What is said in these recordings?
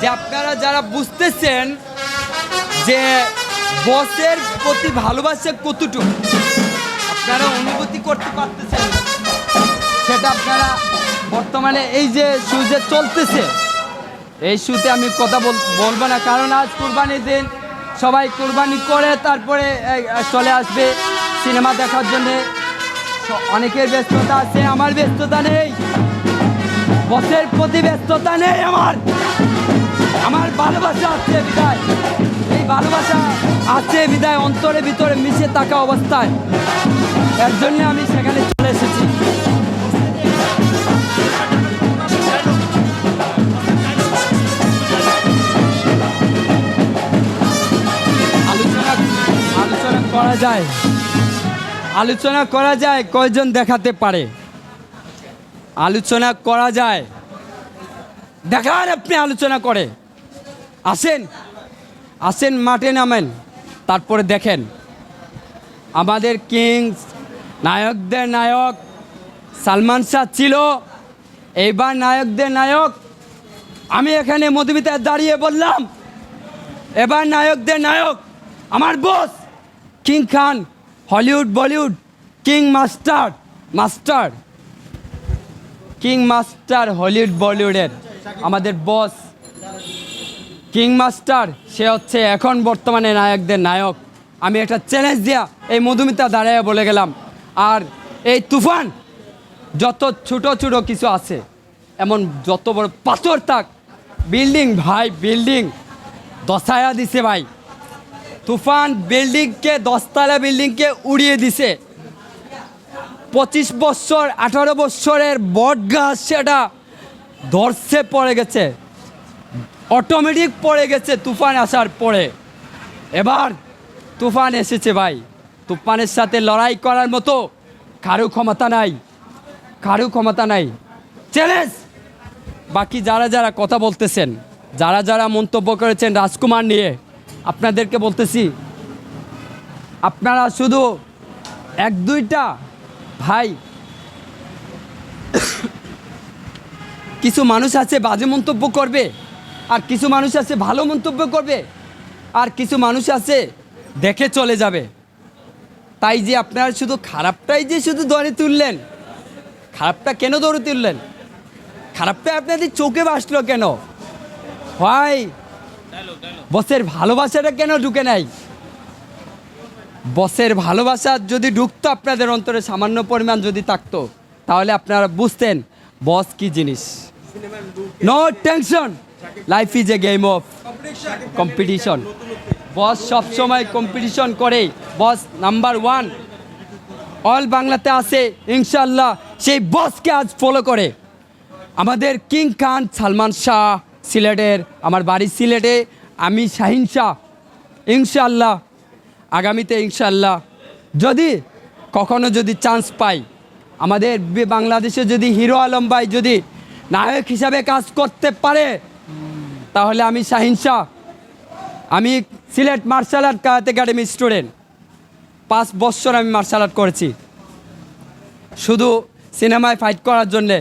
যে আপনারা যারা বুঝতেছেন যে বসের প্রতি ভালোবাসা কতটুকু, আপনারা অনুভূতি করতে পারতেছেন সেটা আপনারা বর্তমানে এই যে শু যে চলতেছে, এই শুতে আমি কথা বল- বলব না। কারণ আজ কুরবানির দিন, সবাই কুরবানি করে, তারপরে চলে আসবে সিনেমা দেখার জন্যে। অনেকের ব্যস্ততা আছে, আমার ব্যস্ততা নেই। বসের প্রতি ব্যস্ততা নেই আমার। আমার ভালোবাসা আছে বিদায়। এই ভালোবাসা আছে বিদায়, অন্তরে ভিতরে মিশে থাকা অবস্থায়। এর জন্য আমি সেখানে চলে এসেছি। আলোচনা আলোচনা করা যায়। আলোচনা করা যায়, কয়জন দেখাতে পারে? আলোচনা করা যায়। দেখান আপনি আলোচনা করে। আসেন আসেন মাঠে নামেন, তারপরে দেখেন। আমাদের কিংস নায়কদের নায়ক সালমান শাহ ছিল, এইবার নায়কদের নায়ক, আমি এখানে মধুমিতায় দাঁড়িয়ে বললাম, এবার নায়কদের নায়ক আমার boss king Khan, Hollywood, Bollywood, king master master, king master Hollywood, বলিউডের আমাদের বস কিং মাস্টার সে হচ্ছে এখন বর্তমানে নায়কদের নায়ক। আমি একটা চ্যালেঞ্জ দিয়া এই মধুমিতা দাঁড়ায় বলে গেলাম। আর এই তুফান, যত ছোট ছোট কিছু আছে, এমন যত বড় পাথর থাক বিল্ডিং ভাই বিল্ডিং দশায়া দিছে ভাই। তুফান বিল্ডিংকে দশতলা বিল্ডিংকে উড়িয়ে দিছে। পঁচিশ বছর, আঠারো বছরের বট গাছ সেটা ধরছে পড়ে গেছে। অটোমেটিক পড়ে গেছে, তুফান আসার পরে। এবার তুফান এসেছে ভাই। তুফানের সাথে লড়াই করার মতো কারও ক্ষমতা নাই, কারও ক্ষমতা নাই। চ্যালেঞ্জ! বাকি যারা যারা কথা বলতেছেন, যারা যারা মন্তব্য করেছেন রাজকুমার নিয়ে, আপনাদেরকে বলতেছি, আপনারা শুধু এক, দুইটা ভাই, কিছু মানুষ আছে বাজে মন্তব্য করবে আর কিছু মানুষ আছে ভালো মন্তব্য করবে, আর কিছু মানুষ আছে দেখে চলে যাবে। তাই যে আপনারা শুধু খারাপটাই যে শুধু দরে তুললেন, খারাপটা কেন দৌড়ে তুললেন? খারাপটা আপনাদের চোখে বাসলো কেন? ভাই, বসের ভালোবাসাটা কেন ঢুকে নাই? বসের ভালোবাসা যদি ঢুকতো আপনাদের অন্তরে, সামান্য পরিমাণ যদি থাকতো, তাহলে আপনারা বুঝতেন বস কি জিনিস। No tension life is a game of competition boss সবসময় কম্পিটিশন করে। বস নাম্বার ওয়ান অল বাংলাতে আসে ইনশাল্লাহ সেই বসকে আজ ফলো করে। আমাদের কিং খান সালমান শাহ সিলেটের, আমার বাড়ি সিলেটে। আমি শাহিন শাহ। ইনশাল্লাহ আগামীতে ইনশাল্লাহ যদি, কখনো যদি চান্স পাই। আমাদের বাংলাদেশে যদি হিরো আলম ভাই যদি নায়ক হিসাবে কাজ করতে পারে তাহলে আমি শাহিন শাহ। আমি Sylhet martial art karate academy student. পাঁচ বছর আমি মার্শাল আর্ট করেছি। শুধু সিনেমায় ফাইট করার জন্যে।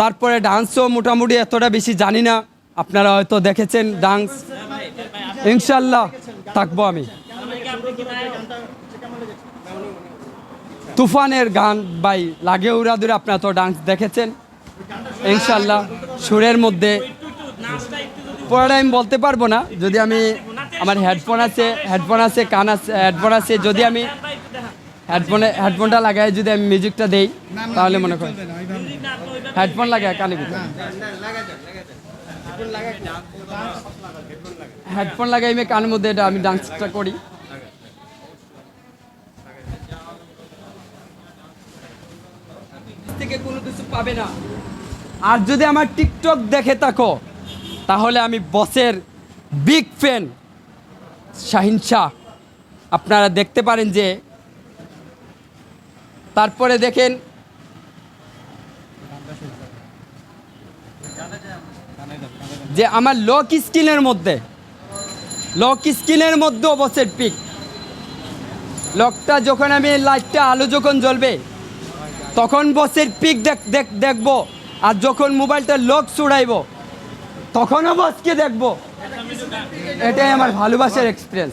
তারপরে ডান্সও মোটামুটি এতটা বেশি জানি না। আপনারা হয়তো দেখেছেন ডান্স। ইনশাল্লাহ থাকব আমি। তুফানের গান বাই লাগে উড়াদুরে আপনারা তো ডান্স দেখেছেন। ইনশাল্লাহ সুরের মধ্যে পরে আমি বলতে পারব না। যদি আমি আমার হেডফোন আছে হেডফোন আছে কান আছে হেডফোন আছে যদি আমি হেডফোনে হেডফোনটা লাগাই যদি আমি মিউজিকটা দেই তাহলে মনে করি হেডফোন লাগায় কানে হেডফোন লাগাই আমি কানের মধ্যে এটা আমি ডান্সটা করি। থেকে কোনো কিছু পাবে না। আর যদি আমার টিকটক দেখে থাকো তাহলে আমি বসের বিগ ফ্যান শাহিন শাহ। আপনারা দেখতে পারেন যে, তারপরে দেখেন, যে আমার লক স্কিনের মধ্যে লক স্কিনের মধ্যে বসের পিক লকটা যখন আমি লাইটটা আলো যখন জ্বলবে, তখন বসের পিক দেখ দেখব। আর যখন মোবাইলটা লক ছুড়াইব তখনও বসকে দেখব এটাই আমার ভালোবাসার এক্সপিরিয়েন্স